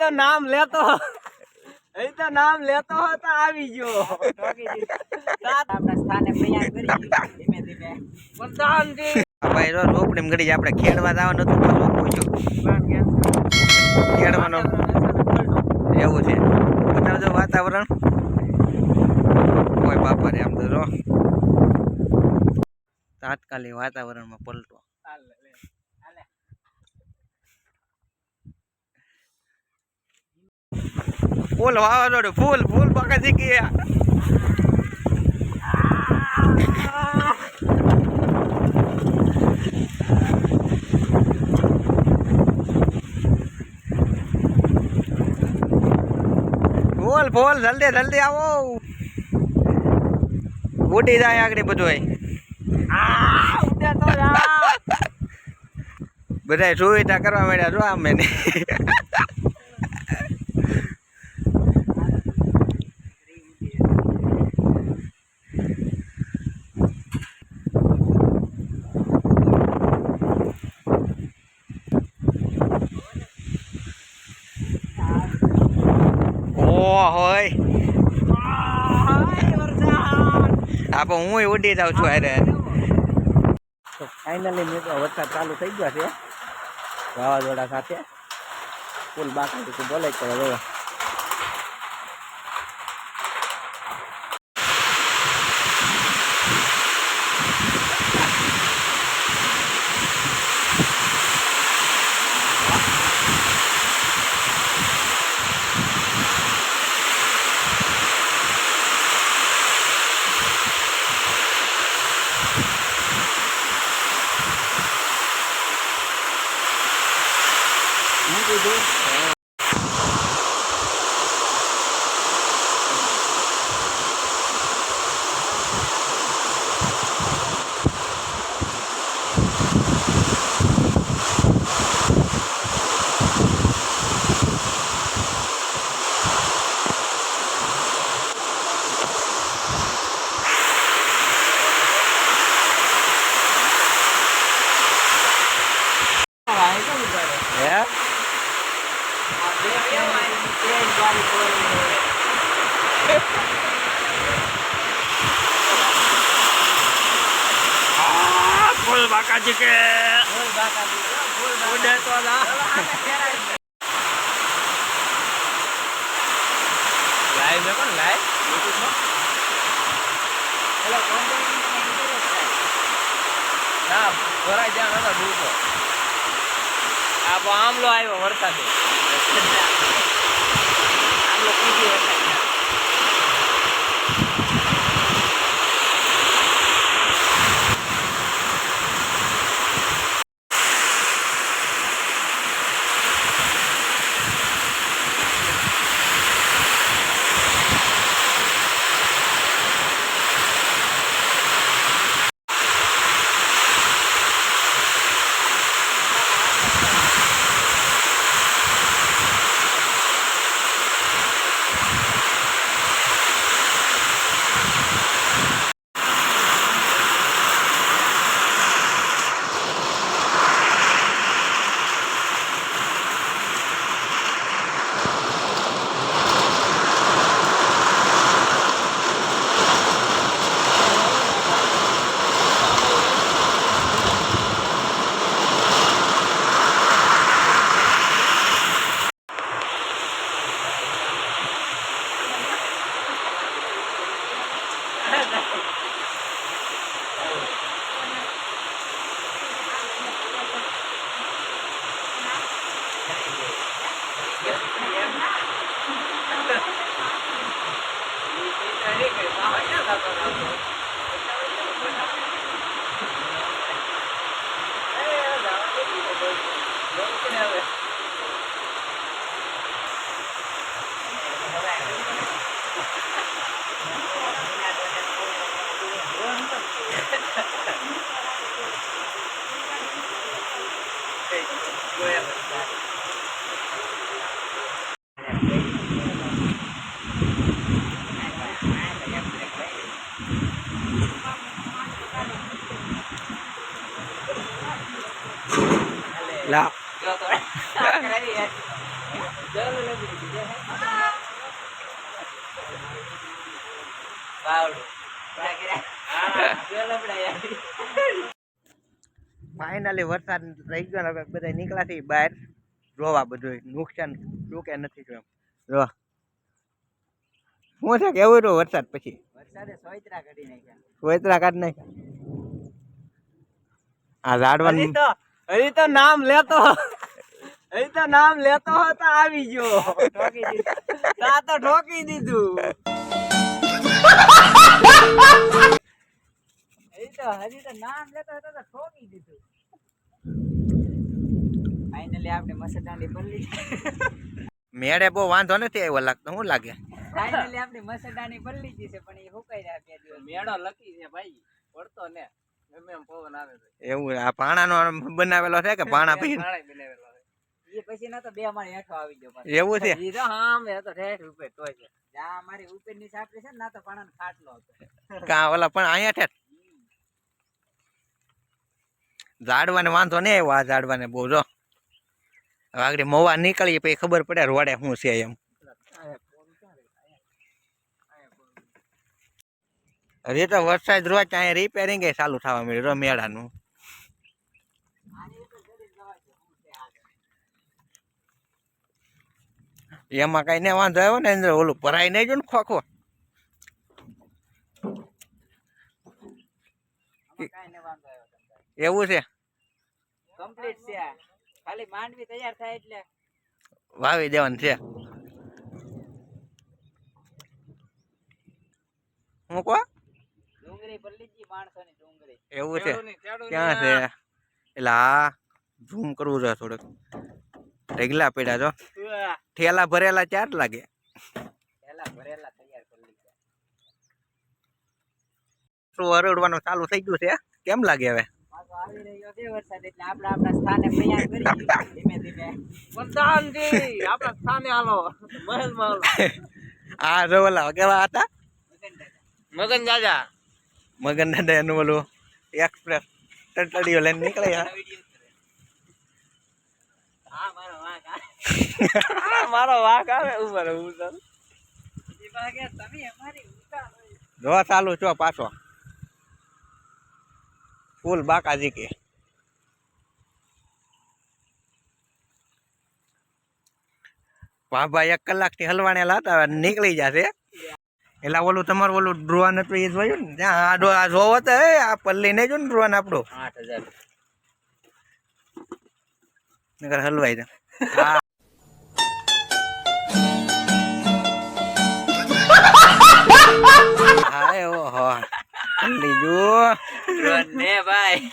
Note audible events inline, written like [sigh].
તો નામ લેતો અહીં તો નામ લેતો હો તો આવી ગયો. આપણા સ્થાને કરી ધીમે ધીમે. ભાઈ રો રોપડી માં ઘડી આપણે ખેડવા જવાનું હતું તો ખેડવાનો એવું છે. બતાવજો વાતાવરણ. કોઈ બાપા રે આમ તો રો તાત્કાલિક વાતાવરણમાં પલટો. ફૂલ વાવાઝોડું ફૂલ ફૂલ પાકા શીખી ગયા ફૂલ ફૂલ જલ્દી જલ્દી આવો. ઉડી જાય આગળ બધું બધા સુવિધા કરવા માંડ્યા જો આમ એને હોય. આપો હું ઉડી જાઉં છું અરે તો ફાઇનલી મિત્રો વરસાદ ચાલુ થઈ ગયો છે. વાવાઝોડા સાથે. ફૂલ બાકી બોલે કરે હવે હે ફૂલ બાકા છે કે. ઉડે તો લા લાઈવ છે કોણ? લાઈવ યુટ્યુબમાં ના ભરાઈ જ્યાં દૂર તો. આ આમલો આવ્યો વરસાદે. ફાઇનલી વરસાદ રહી ગયો ને બધા નીકળ્યા થી બહાર. જોવા બધું નુકસાન શું કે નથી થયું જો શું છે કેવું રહ્યો વરસાદ પછી? વરસાદે સોયત્રા કાઢી નાખ્યા. સોયત્રા કાઢ નાખ્યા? આ ઝાડવાનું તો હજી તો નામ લેતો હજી તો નામ લેતો હતો આવી ગયો. ઠોકી દીધું તા તો ઠોકી દીધું. હજી તો હજી તો નામ લેતો હતો તો ઠોકી દીધું. ફાઇનલી આપણે મસડાની બદલી મેળે બહુ વાંધો નથી આવ્યો લાગતો શું લાગે? ફાઇનલી આપણે મસડાની બદલી ગઈ છે પણ એ હુકાઈ રહ્યા બે દિવસ. મેળો લકી છે ભાઈ પડતો ને એમ એમ પવન આવે એવું આ પાણાનો બનાવેલો છે કે [laughs] પાણા પી બનાવેલો. એ પછી ના તો બે મારી હેઠો આવી ગયો એવું છે? ઈ તો હામ એ તો ઠેઠ ઉપર તોય છે. જ્યાં અમારી ઉપરની સાપડી છે ને ના તો પાણાનો ખાટલો હતો. કા ઓલા પણ અહીંયા ઠેઠ? ઝાડવાને વાંધો નહીં આવ્યો આ ઝાડવાને બહુ જો. આગળ મવા નીકળીએ પછી ખબર પડે રોડે શું છે એમ. અરે તો વરસાદ રોજ અહીંયા રિપેરિંગ ચાલુ થવા મળ્યું મેળાનું. એમાં કઈ ને વાંધો આવ્યો ને અંદર ઓલું ભરાઈ નહીં ગયું ને ખોખો. એવું છે? કમ્પ્લીટ છે. ખાલી માંડવી તૈયાર થાય એટલે. વાવી દેવાનું છે. હું કહો ડુંગળી બદલી માણસોની ડુંગળી. એવું છે. ક્યાં છે? એટલે હા ઝૂમ કરવું છે થોડુંક. રેગલા પડ્યા જો ઉઆ. ઠેલા ભરેલા ચાર લાગે પેલા ભરેલા તૈયાર કરી લીધા શું હરડવાનું ચાલુ થઈ ગયું છે કેમ લાગે હવે પાછો આવી રહ્યો છે વરસાદ એટલે આપણે આપણા સ્થાને પ્રયાણ કરી ધીમે ધીમે પ્રધાનજી આપણા સ્થાને હાલો મહેલમાં હાલો [laughs] આ જો ઓલા કેવા હતા મગન દાદા. મગન દાદા એનું ઓલું એક્સપ્રેસ ટટડીઓ લઈને નીકળે આ video કરે. હા મારો વાંક આ. આ મારો વાઘ આવે ઉપર ઉતાર. જો ચાલુ છો પાછો. ફૂલ બાકાજી કે. બાબા એક કલાકથી હલવાણે લાતા નીકળી જશે. એટલે ઓલું તમારું ઓલું ડ્રોન હતું એ જોયું ને? ત્યાં આ આ જોવો તો આ પલ્લી નહીં જો ને ડ્રોન આપણું? આઠ હજાર. હલવાય હલવાઈ જાય. ઓહો જો ને ભાઈ.